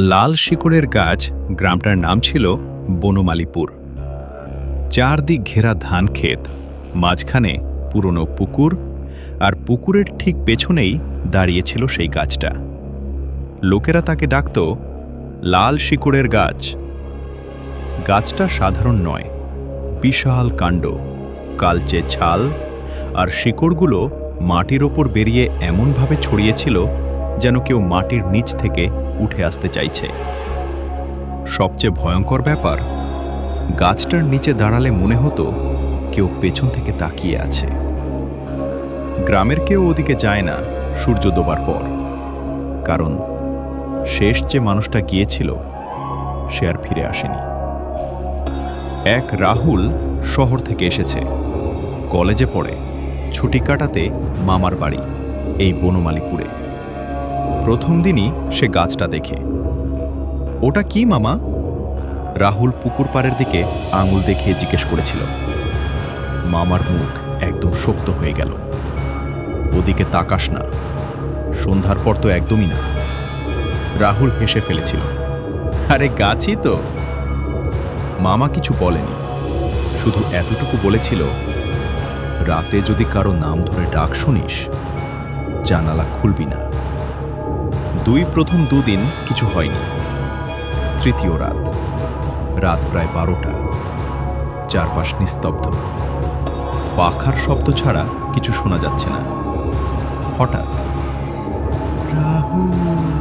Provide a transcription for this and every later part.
লাল শিকড়ের গাছ গ্রামটার নাম ছিল বনমালীপুর। চারদিক ঘেরা ধান ক্ষেত, মাঝখানে পুরনো পুকুর আর পুকুরের ঠিক পেছনেই দাঁড়িয়েছিল সেই গাছটা। লোকেরা তাকে ডাকত, লাল শিকড়ের গাছ। গাছটা সাধারণ নয়, বিশাল কাণ্ড, কালচে ছাল আর শিকড়গুলো মাটির ওপর বেরিয়ে এমনভাবে ছড়িয়েছিল যেন কেউ মাটির নিচ থেকে উঠে আসতে চাইছে। সবচেয়ে ভয়ঙ্কর ব্যাপার, গাছটার নিচে দাঁড়ালে মনে হতো কেউ পেছন থেকে তাকিয়ে আছে। গ্রামের কেউ ওদিকে যায় না সূর্য ডোবার পর, কারণ শেষ যে মানুষটা গিয়েছিল, সে আর ফিরে আসেনি। এক রাহুল শহর থেকে এসেছে, কলেজে পড়ে, ছুটি কাটাতে মামার বাড়ি, এই বনমালীপুরে। প্রথম দিনই সে গাছটা দেখে। ওটা কি, মামা? রাহুল পুকুর পাড়ের দিকে আঙুল দেখিয়ে জিজ্ঞেস করেছিল। মামার মুখ একদম শক্ত হয়ে গেল। ওদিকে তাকাস না। সন্ধ্যার পর তো একদমই না। রাহুল হেসে ফেলেছিল। আরে গাছই তো! মামা কিছু বলেনি। শুধু এতটুকু বলেছিল, রাতে যদি কারও নাম ধরে ডাক শুনিস, জানালা খুলবি না। দুই প্রথম দুদিন কিছু হয়নি। তৃতীয় রাত রাত প্রায় বারোটা। চারপাশ নিস্তব্ধ। পাখার শব্দ ছাড়া কিছু শোনা যাচ্ছে না। হঠাৎ, রাহুল!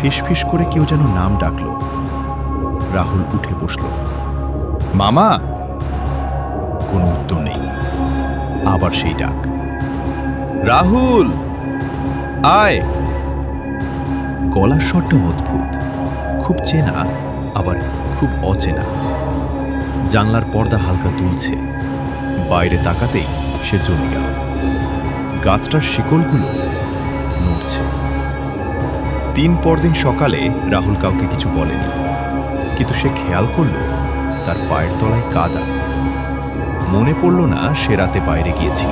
ফিসফিস করে কেউ যেন নাম ডাকল। রাহুল উঠে বসল। মামা! কোনো উত্তর নেই। আবার সেই ডাক। রাহুল! আয়! গলার স্বরটা অদ্ভুত। খুব চেনা, আবার খুব অচেনা। জানলার পর্দা হালকা তুলছে বাইরে তাকাতেই সে জমে গেল। গাছটার শিকলগুলো নড়ছে। তিন পরদিন সকালে রাহুল কাউকে কিছু বলেনি। কিন্তু সে খেয়াল করল, তার পায়ের তলায় কাদা। মনে পড়ল না সে রাতে বাইরে গিয়েছিল।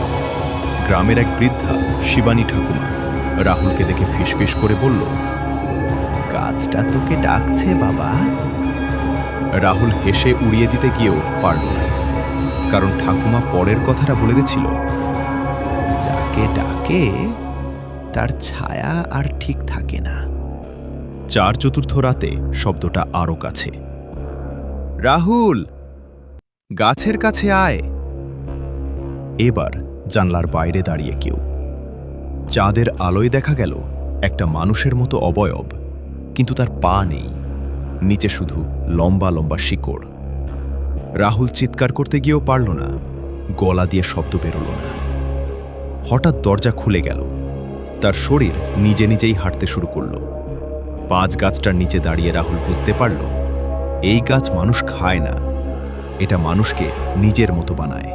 গ্রামের এক বৃদ্ধা শিবানী ঠাকুমা রাহুলকে দেখে ফিসফিস করে বলল গাছটা তোকে ডাকছে বাবা? রাহুল হেসে উড়িয়ে দিতে গিয়েও পারল কারণ ঠাকুমা পরের কথাটা বলে দিয়েছিল যাকে ডাকে তার ছায়া আর ঠিক থাকে না। চার চতুর্থ রাতে শব্দটা আরও কাছে। রাহুল! গাছের কাছে আয়! এবার জানলার বাইরে দাঁড়িয়ে কেউ। চাঁদের আলোয় দেখা গেল একটা মানুষের মতো অবয়ব। কিন্তু তার পা নেই, নিচে শুধু লম্বা লম্বা শিকড়। রাহুল চিৎকার করতে গিয়েও পারল না, গলা দিয়ে শব্দ বেরোল না। হঠাৎ দরজা খুলে গেল। তার শরীর নিজে নিজেই হাঁটতে শুরু করল। পাঁচ গাছটার নিচে দাঁড়িয়ে রাহুল বুঝতে পারল, এই গাছ মানুষ খায় না, এটা মানুষকে নিজের মতো বানায়।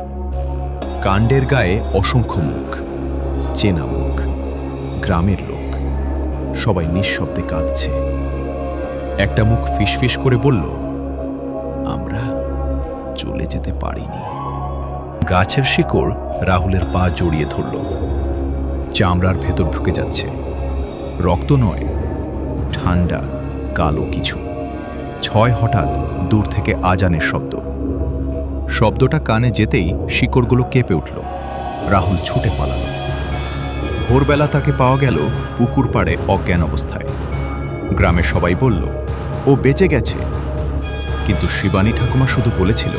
কাণ্ডের গায়ে অসংখ্য মুখ, চেনা মুখ, গ্রামের লোক, সবাই নিঃশব্দে কাঁদছে। একটা মুখ ফিসফিস করে বলল, আমরা চলে যেতে পারিনি। গাছের শিকড় রাহুলের পা জড়িয়ে ধরল। চামড়ার ভেতর ঢুকে যাচ্ছে। রক্ত নয়, ঠান্ডা, কালো কিছু। ছয় হঠাৎ দূর থেকে আজানের শব্দ। শব্দটা কানে যেতেই শিকড়গুলো কেঁপে উঠল। রাহুল ছুটে পালাল। ভোরবেলা তাকে পাওয়া গেল পুকুর পাড়ে অজ্ঞান অবস্থায়। গ্রামের সবাই বলল ও বেঁচে গেছে। কিন্তু শিবানী ঠাকুমা শুধু বলেছিল,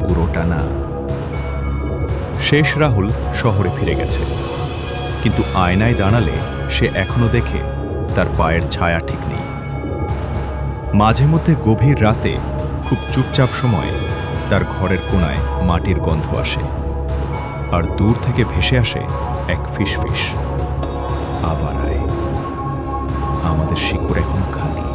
পুরোটা না। শেষ রাহুল শহরে ফিরে গেছে। কিন্তু আয়নায় দাঁড়ালে সে এখনও দেখে তার পায়ের ছায়া ঠিক নেই। মাঝে মধ্যে গভীর রাতে খুব চুপচাপ সময়ে তার ঘরের কোণায় মাটির গন্ধ আসে আর দূর থেকে ভেসে আসে এক ফিসফিস। আবার আয়, আমাদের শিকড় এখন খালি।